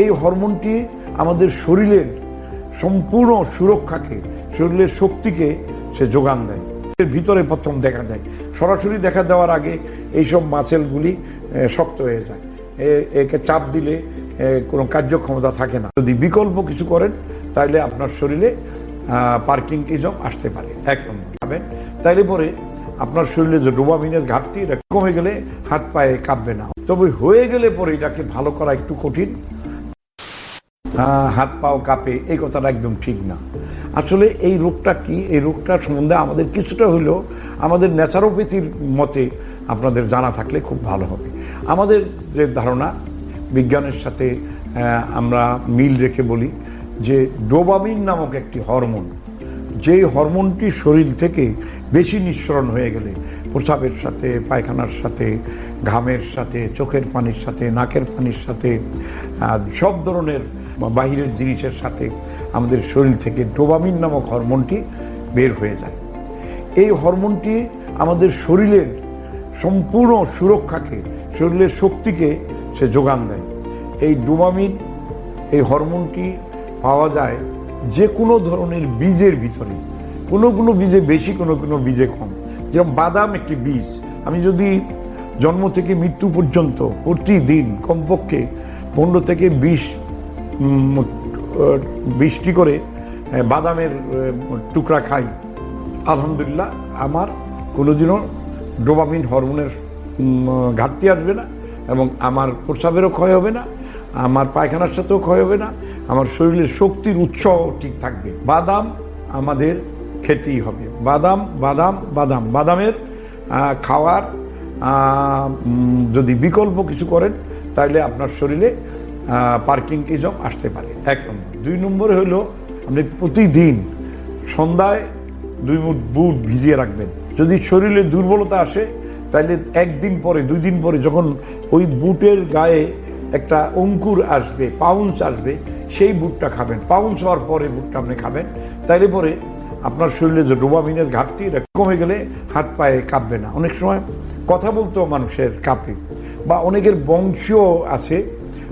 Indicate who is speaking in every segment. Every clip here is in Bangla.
Speaker 1: এই হরমোনটি আমাদের শরীরের সম্পূর্ণ সুরক্ষাকে, শরীরের শক্তিকে সে যোগান দেয়। এর ভিতরে প্রথম দেখা যায়। সরাসরি দেখা দেওয়ার আগে এইসব মাসেলগুলি শক্ত হয়ে যায়। একে চাপ দিলে কোনো কার্যক্ষমতা থাকে না। যদি বিকল্প কিছু করেন তাহলে আপনার শরীরে পার্কিং কিজম আসতে পারে। এক নম্বর। খাবেন তাইলে পরে আপনার শরীরে যে ডোবামিনের ঘাটতি, এটা কমে গেলে হাত পায়ে কাঁপবে না। তবে হয়ে গেলে পরে এটাকে ভালো করা একটু কঠিন। হাত পাও কাঁপে, এই কথাটা একদম ঠিক না। আসলে এই রোগটা কি? এই রোগটা সম্বন্ধে আমাদের কিছুটা হলেও আমাদের ন্যাচারোপ্যাথির মতে আপনাদের জানা থাকলে খুব ভালো হবে। আমাদের যে ধারণা, বিজ্ঞানের সাথে আমরা মিল রেখে বলি যে ডোবামিন নামক একটি হরমোন যেই হরমোনটি শরীর থেকে বেশি নিঃসরণ হয়ে গেলে প্রস্রাবের সাথে, পায়খানার সাথে ঘামের সাথে, চোখের পানির সাথে, নাকের পানির সাথে সব ধরনের বাহিরের জিনিসের সাথে আমাদের শরীর থেকে ডোবামিন নামক হরমোনটি বের হয়ে যায়। এই হরমোনটি আমাদের শরীরের সম্পূর্ণ সুরক্ষাকে, শরীরের শক্তিকে সে যোগান দেয়। এই ডোবামিন এই হরমোনটি পাওয়া যায় যে কোনো ধরনের বীজের ভিতরে। কোনো কোনো বীজে বেশি, কোনো কোনো বীজে কম। যেমন বাদাম একটি বীজ। আমি যদি জন্ম থেকে মৃত্যু পর্যন্ত প্রতিদিন কমপক্ষে পনেরো থেকে বিশ বিশটি করে বাদামের টুকরা খাই। আলহামদুলিল্লাহ, আমার কোনোদিনও ডোবামিন হরমোনের ঘাটতি আসবে না এবং আমার প্রস্রাবেরও ক্ষয় হবে না, আমার পায়খানার সাথেও ক্ষয় হবে না, আমার শরীরের শক্তির উৎসাহ ঠিক থাকবে। বাদাম আমাদের খেতেই হবে। বাদাম বাদাম বাদাম। বাদামের খাওয়ার যদি বিকল্প কিছু করেন তাহলে আপনার শরীরে পার্কিং কিজম আসতে পারে। এক নম্বর। দুই নম্বরে হলো, আপনি প্রতিদিন সন্ধ্যায় দুই মুঠ বুট ভিজিয়ে রাখবেন। যদি শরীরে দুর্বলতা আসে তাহলে একদিন পরে, দুই দিন পরে যখন ওই বুটের গায়ে একটা অঙ্কুর আসবে পাউন্স আসবে, সেই বুটটা খাবেন। পাউন্স হওয়ার পরে বুটটা আপনি খাবেন। তাইলে পরে আপনার শরীরে যে ডোবামিনের ঘাটতি, এটা কমে গেলে হাত পায়ে কাঁপবে না। অনেক সময় কথা বলতেও মানুষের কাঁপে বা অনেকের বংশীয় আছে,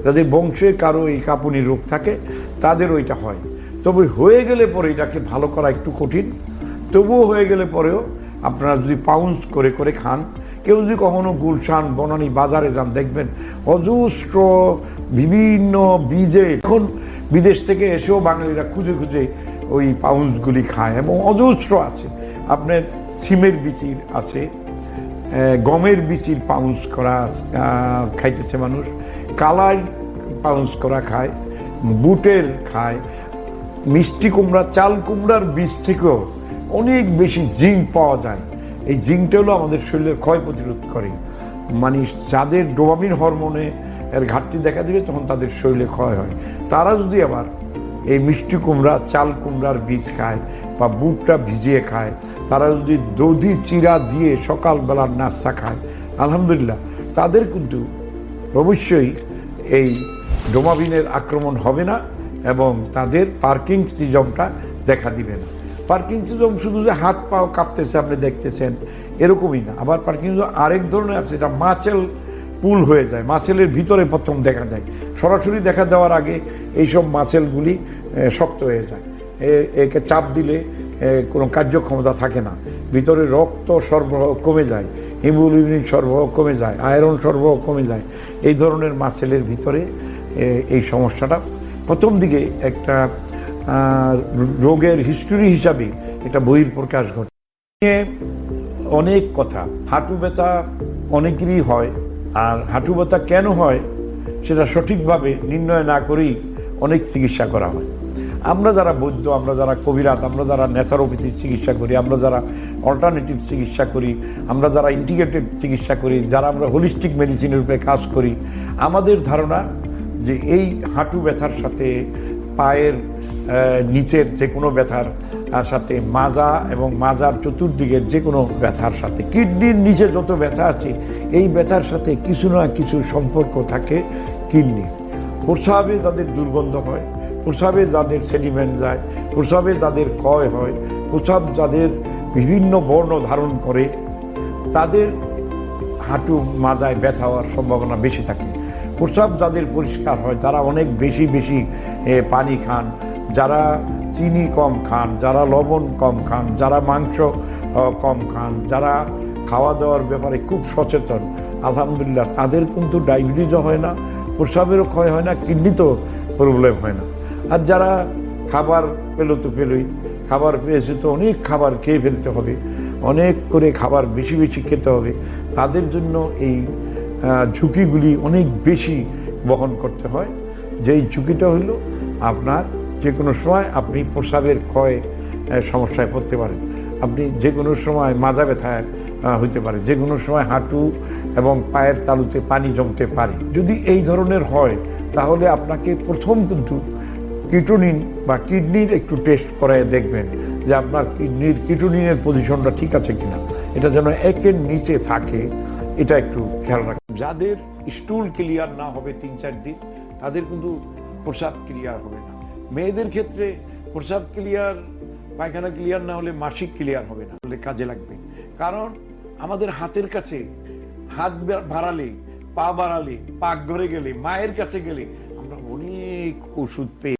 Speaker 1: যাদের বংশে কারও এই কাঁপুনি রোগ থাকে, তাদের ওইটা হয়। তবে হয়ে গেলে পরে এটাকে ভালো করা একটু কঠিন। তবুও হয়ে গেলে পরেও আপনারা যদি পাউন্স করে করে খান, কেউ যদি কখনো গুলশান, বনানী বাজারে যান, দেখবেন অজস্র বিভিন্ন বীজে, এখন বিদেশ থেকে এসেও বাঙালিরা খুঁজে খুঁজে ওই পাউন্সগুলি খায় এবং অজস্র আছে। আপনার সিমের বিচির আছে গমের বিচির পাউন্স করা খাইতেছে মানুষ। কালার পাউন্স করা খায়, বুটের খায়, মিষ্টি কুমড়া, চাল কুমড়ার বীজ থেকেও অনেক বেশি জিঙ্ক পাওয়া যায়। এই জিঙ্কটা হলো আমাদের শরীরের ক্ষয় প্রতিরোধ করে। মানে যাদের ডোবামিন হরমোনে এর ঘাটতি দেখা দিবে, তখন তাদের শরীরে ক্ষয় হয়। তারা যদি আবার এই মিষ্টি কুমড়া, চাল কুমড়ার বীজ খায় বা বুটটা ভিজিয়ে খায়। তারা যদি দধি, চিরা দিয়ে সকালবেলার নাস্তা খায়, আলহামদুলিল্লাহ। তাদের কিন্তু অবশ্যই এই ডোমাবিনের আক্রমণ হবে না এবং তাদের পার্কিং সিজমটা দেখা দিবে না। পার্কিং সিজম শুধু যে হাত পাও কাঁপতেছে, আপনি দেখতেছেন, এরকমই না। আবার পার্কিং সিজম আরেক ধরনের আছে, এটা মাছেল পুল হয়ে যায় মাছেলের ভিতরে প্রথম দেখা যায়। সরাসরি দেখা দেওয়ার আগে এইসব মাছেলগুলি শক্ত হয়ে যায়। একে চাপ দিলে কোনো কার্যক্ষমতা থাকে না। ভিতরে রক্ত সরবরাহ কমে যায়, হিমোগ্লোবিন সরবরাহ কমে যায়, আয়রন সরবরাহ কমে যায়। এই ধরনের মাসেলের ভিতরে এই সমস্যাটা প্রথম দিকে একটা রোগের হিস্টোরি হিসাবে এটা বহির প্রকাশ ঘটে। নিয়ে অনেক কথা। হাঁটু ব্যথা অনেকেরই হয়, আর হাঁটু ব্যথা কেন হয়, সেটা সঠিকভাবে নির্ণয় না করেই অনেক চিকিৎসা করা হয়। আমরা যারা বৈদ্য আমরা যারা কবিরাত আমরা যারা ন্যাচারোপ্যাথির চিকিৎসা করি, আমরা যারা অল্টারনেটিভ চিকিৎসা করি, আমরা যারা ইন্টিগ্রেটেড চিকিৎসা করি, যারা আমরা হোলিস্টিক মেডিসিনের উপরে কাজ করি, আমাদের ধারণা যে এই হাঁটু ব্যথার সাথে, পায়ের নিচের যে কোনো ব্যথার সাথে মাজা এবং মাজার চতুর্দিকের যে কোনো ব্যথার সাথে, কিডনির নিচে যত ব্যথা আছে, এই ব্যথার সাথে কিছু না কিছু সম্পর্ক থাকে কিডনি প্রস্রাবে তাদের দুর্গন্ধ হয় প্রস্রাবে যাদের সেডিমেন্ট যায় প্রসাবে যাদের ক্ষয় হয়, প্রসাব যাদের বিভিন্ন বর্ণ ধারণ করে, তাদের হাঁটু মাজায় ব্যথা হওয়ার সম্ভাবনা বেশি থাকে। প্রস্রাব যাদের পরিষ্কার হয়, তারা অনেক বেশি বেশি পানি খান। যারা চিনি কম খান, যারা লবণ কম খান, যারা মাংস কম খান, যারা খাওয়া দাওয়ার ব্যাপারে খুব সচেতন, আলহামদুলিল্লাহ, তাদের কিন্তু ডায়াবেটিসও হয় না প্রস্রাবেরও ক্ষয় হয় না, কিডনিতেও প্রবলেম হয় না। আর যারা খাবার পেল তো পেলোই, খাবার পেয়েছে তো অনেক খাবার খেয়ে ফেলতে হবে, অনেক করে খাবার বেশি বেশি খেতে হবে, তাদের জন্য এই ঝুঁকিগুলি অনেক বেশি বহন করতে হয়। যেই ঝুঁকিটা হলো আপনার যে কোনো সময় আপনি প্রস্রাবের ক্ষয় সমস্যায় পড়তে পারেন। আপনি যে কোনো সময় মাজা ব্যথায় হইতে পারে যে কোনো সময় হাঁটু এবং পায়ের তালুতে পানি জমতে পারে। যদি এই ধরনের হয়, তাহলে আপনাকে প্রথম কিন্তু কিটোনিন বা কিডনির একটু টেস্ট করায় দেখবেন যে আপনার কিডনির কিটোনিনের পজিশনটা ঠিক আছে কিনা। এটা যেন একের নিচে থাকে, এটা একটু খেয়াল রাখবেন। যাদের স্টুল ক্লিয়ার না হবে তিন, চার দিন, তাদের কিন্তু প্রসাব ক্লিয়ার হবে না। মেয়েদের ক্ষেত্রে প্রসাব ক্লিয়ার পায়খানা ক্লিয়ার না হলে মাসিক ক্লিয়ার হবে না হলে কাজে লাগবে। কারণ আমাদের হাতের কাছে হাত বাড়ালে, পা বাড়ালে পাকঘরে গেলে, মায়ের কাছে গেলে আমরা অনেক ওষুধ পেয়ে